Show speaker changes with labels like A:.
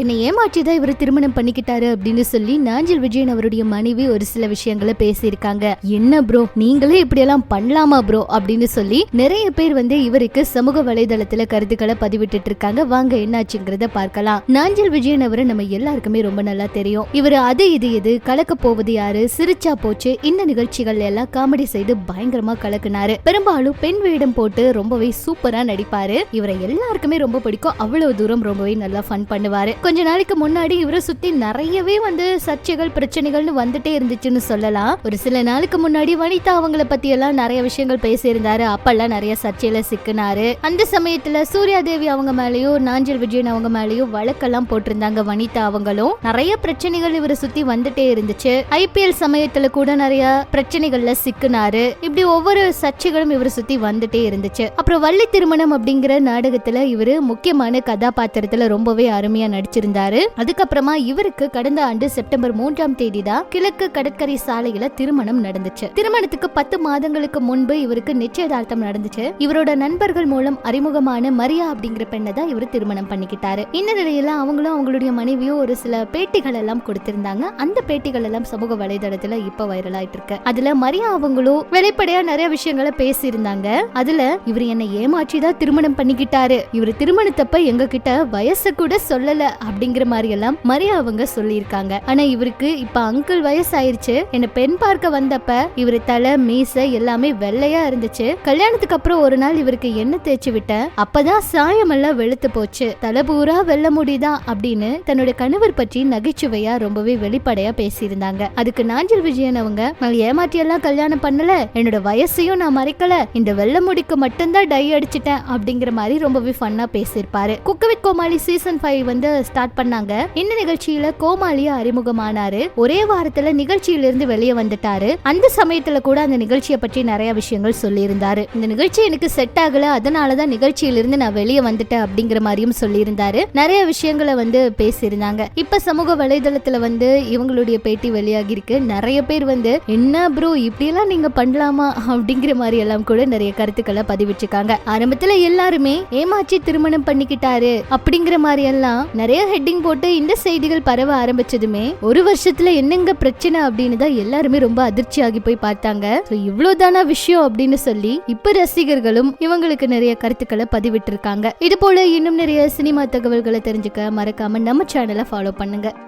A: என்னை ஏமாற்றி தான் இவர் திருமணம் பண்ணிக்கிட்டாரு அப்படின்னு சொல்லி நாஞ்சில் விஜயன் அவருடைய மனைவி ஒரு சில விஷயங்களை பேசியிருக்காங்க. என்ன ப்ரோ நீங்களே இப்படி எல்லாம் பண்ணலாமா ப்ரோ அப்படின்னு சொல்லி நிறைய பேர் வந்து இவருக்கு சமூக வலைதளத்துல கருத்துக்களை பதிவிட்டு இருக்காங்க வாங்க என்னாச்சுங்கிறத பார்க்கலாம். நாஞ்சில் விஜயன் அவரை நம்ம எல்லாருக்குமே ரொம்ப நல்லா தெரியும். இவர் அது இது இது கலக்க போவது யாரு சிரிச்சா போச்சு இந்த நிகழ்ச்சிகள் எல்லாம் காமெடி செய்து பயங்கரமா கலக்குனாரு. பெரும்பாலும் பெண் வேடம் போட்டு ரொம்பவே சூப்பரா நடிப்பாரு. இவரை எல்லாருக்குமே ரொம்ப பிடிக்கும். அவ்வளவு தூரம் ரொம்பவே நல்லா ஃபன் பண்ணுவாரு. கொஞ்ச நாளைக்கு முன்னாடி இவரை சுத்தி நிறையவே வந்து சர்ச்சைகள் பிரச்சனைகள்னு வந்துட்டே இருந்துச்சுன்னு சொல்லலாம். ஒரு சில நாளுக்கு முன்னாடி வனிதா அவங்கள பத்தி எல்லாம் நிறைய விஷயங்கள் பேசியிருந்தாரு. அப்பெல்லாம் நிறைய சர்ச்சையில சிக்கினாரு. அந்த சமயத்துல சூர்யா தேவி அவங்க மேலயும் நாஞ்சல் விஜயன் அவங்க மேலயும் வழக்கெல்லாம் போட்டிருந்தாங்க வனிதா அவங்களும். நிறைய பிரச்சனைகள் இவரை சுத்தி வந்துட்டே இருந்துச்சு. ஐபிஎல் சமயத்துல கூட நிறைய பிரச்சனைகள்ல சிக்கினாரு. இப்படி ஒவ்வொரு சர்ச்சைகளும் இவரை சுத்தி வந்துட்டே இருந்துச்சு. அப்புறம் வள்ளி திருமணம் அப்படிங்கிற நாடகத்துல இவரு முக்கியமான கதாபாத்திரத்துல ரொம்பவே அருமையா நடிச்சிருந்தாரு அதுக்கப்புறமா இவருக்கு கடந்த ஆண்டு செப்டம்பர் மூன்றாம் தேதி தான் கிழக்கு கடற்கரை சாலையில திருமணம் நடந்துச்சு. திருமணத்துக்கு பத்து மாதங்களுக்கு முன்பு இவருக்கு நிச்சயதார்த்தம் நடந்துச்சு. இவரோட நண்பர்கள் மூலம் அறிமுகமான மரியா அப்படிங்கிற பெண்ணை தான் இவர் திருமணம் பண்ணிக்கிட்டாரு. இந்த நிலையில அவங்களும் அவங்களுடைய மனைவியும் ஒரு சில பேட்டிகள் எல்லாம் கொடுத்திருந்தாங்க. அந்த பேட்டிகள் எல்லாம் சமூக வலைதளத்துல இப்ப வைரல் ஆயிட்டு இருக்கு அதுல மரியா அவங்களும் வெளிப்படையா நிறைய விஷயங்களை பேசியிருந்தாங்க. அதுல இவர் என்னை ஏமாற்றி தான் திருமணம் பண்ணிக்கிட்டாரு. இவர் திருமணத்தப்ப எங்க கிட்ட வயசு கூட சொல்லல. அப்படிங்கிற மாதிரி எல்லாம் மரியா அவங்க சொல்லியிருக்காங்க. ஆனா இவருக்கு இப்ப அங்கிள் வயசாயிருச்சு. என்ன பெண் பார்க்க வந்தப்ப இவர் தலை மீசை எல்லாமே வெள்ளையா இருந்துச்சு. கல்யாணத்துக்கு அப்புறம் ஒரு நாள் இவருக்கு எண்ணெய் தேய்ச்சி விட்டேன். அப்பதான் சாயம் எல்லாம் வெளுத்து போச்சு. தலை பூரா வெள்ள முடிதான் அப்படின்னு தன்னோட கணவர் பற்றி நகைச்சுவையா ரொம்பவே வெளிப்படையா பேசியிருந்தாங்க. அதுக்கு நாஞ்சல் விஜயன் அவங்க நான் ஏமாற்றி எல்லாம் கல்யாணம் பண்ணல. என்னோட வயசையும் நான் மறைக்கல. இந்த வெள்ள முடிக்கு மட்டும்தான் டை அடிச்சிட்டேன். அப்படிங்கிற மாதிரி ரொம்பவே ஃபன்னா பேசியிருப்பாரு. Cook with Komali season five வந்து ஸ்டார்ட் பண்ணாங்க. இந்த நிகழ்ச்சியில கோமாளியா அறிமுகமானாரு. ஒரே வாரத்துல நிகழ்ச்சியிலிருந்து வெளியே வந்துட்டாரு. அந்த சமயத்துல கூட அந்த நிகழ்ச்சியை பற்றி நிறைய விஷயங்கள் சொல்லியிருந்தாரு. இந்த நிகழ்ச்சி எனக்கு செட் ஆகல. அதனாலதான் நிகழ்ச்சியிலிருந்து நான் வெளியே வந்துட்டேன் அப்படிங்கிற மாதிரியும் சொல்லியிருந்தாரு. நிறைய விஷயங்களை வந்து பேசியிருந்தாங்க. இப்ப சமூக வலைதளத்துல வந்து இவங்களுடைய பேட்டி வெளியாகி இருக்கு நிறைய பேர் வந்து என்ன ப்ரோ இப்படியெல்லாம் நீங்க பண்ணலாமா? அப்படிங்கிற மாதிரி எல்லாம் கூட நிறைய கருத்துக்களை பதிவிட்டிருக்காங்க. ஆரம்பத்துல எல்லாருமே ஏமாச்சி திருமணம் பண்ணிக்கிட்டாரு அப்படிங்கிற மாதிரி எல்லாம் நிறைய ஹெட்டிங் போட்டு இந்த செய்திகள் பரவ ஆரம்பிச்சதுமே ஒரு வருஷத்துல என்னங்க பிரச்சனை அப்படின்னு தான் எல்லாருமே ரொம்ப அதிர்ச்சியாகி போய் பார்த்தாங்க. இவ்வளவுதானா விஷயம் அப்படின்னு சொல்லி இப்ப ரசிகர்களும் இவங்களுக்கு நிறைய கருத்துக்களை பதிவிட்டு இருக்காங்க இது போல இன்னும் நிறைய சினிமா தகவல்களை தெரிஞ்சுக்க மறக்காம நம்ம சேனலை ஃபாலோ பண்ணுங்க.